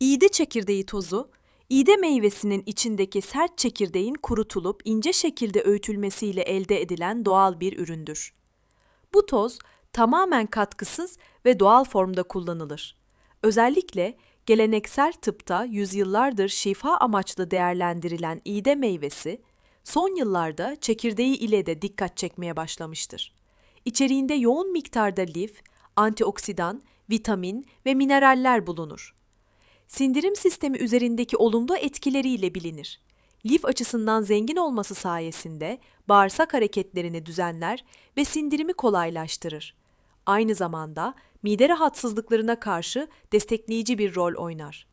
İğde çekirdeği tozu, iğde meyvesinin içindeki sert çekirdeğin kurutulup ince şekilde öğütülmesiyle elde edilen doğal bir üründür. Bu toz tamamen katkısız ve doğal formda kullanılır. Özellikle geleneksel tıpta yüzyıllardır şifa amaçlı değerlendirilen iğde meyvesi, son yıllarda çekirdeği ile de dikkat çekmeye başlamıştır. İçeriğinde yoğun miktarda lif, antioksidan, vitamin ve mineraller bulunur. Sindirim sistemi üzerindeki olumlu etkileriyle bilinir. Lif açısından zengin olması sayesinde bağırsak hareketlerini düzenler ve sindirimi kolaylaştırır. Aynı zamanda mide rahatsızlıklarına karşı destekleyici bir rol oynar.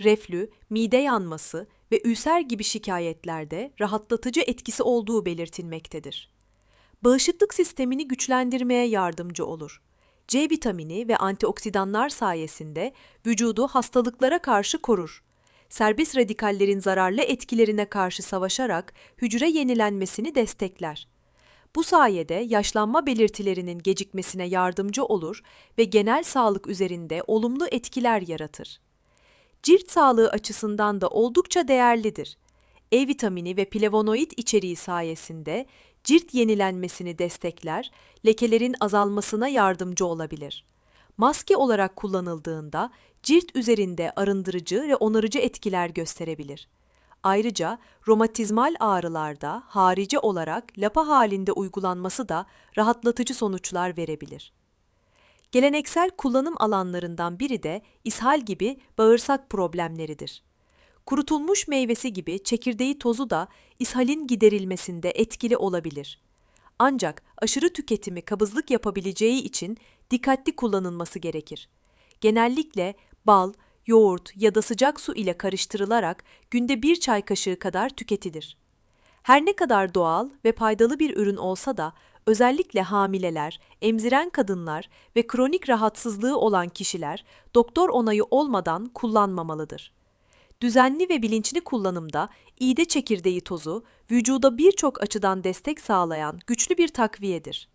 Reflü, mide yanması ve ülser gibi şikayetlerde rahatlatıcı etkisi olduğu belirtilmektedir. Bağışıklık sistemini güçlendirmeye yardımcı olur. C vitamini ve antioksidanlar sayesinde vücudu hastalıklara karşı korur. Serbest radikallerin zararlı etkilerine karşı savaşarak hücre yenilenmesini destekler. Bu sayede yaşlanma belirtilerinin gecikmesine yardımcı olur ve genel sağlık üzerinde olumlu etkiler yaratır. Cilt sağlığı açısından da oldukça değerlidir. E vitamini ve flavonoid içeriği sayesinde cilt yenilenmesini destekler, lekelerin azalmasına yardımcı olabilir. Maske olarak kullanıldığında cilt üzerinde arındırıcı ve onarıcı etkiler gösterebilir. Ayrıca romatizmal ağrılarda harici olarak lapa halinde uygulanması da rahatlatıcı sonuçlar verebilir. Geleneksel kullanım alanlarından biri de ishal gibi bağırsak problemleridir. Kurutulmuş meyvesi gibi çekirdeği tozu da ishalin giderilmesinde etkili olabilir. Ancak aşırı tüketimi kabızlık yapabileceği için dikkatli kullanılması gerekir. Genellikle bal, yoğurt ya da sıcak su ile karıştırılarak günde bir çay kaşığı kadar tüketilir. Her ne kadar doğal ve faydalı bir ürün olsa da özellikle hamileler, emziren kadınlar ve kronik rahatsızlığı olan kişiler doktor onayı olmadan kullanmamalıdır. Düzenli ve bilinçli kullanımda iğde çekirdeği tozu vücuda birçok açıdan destek sağlayan güçlü bir takviyedir.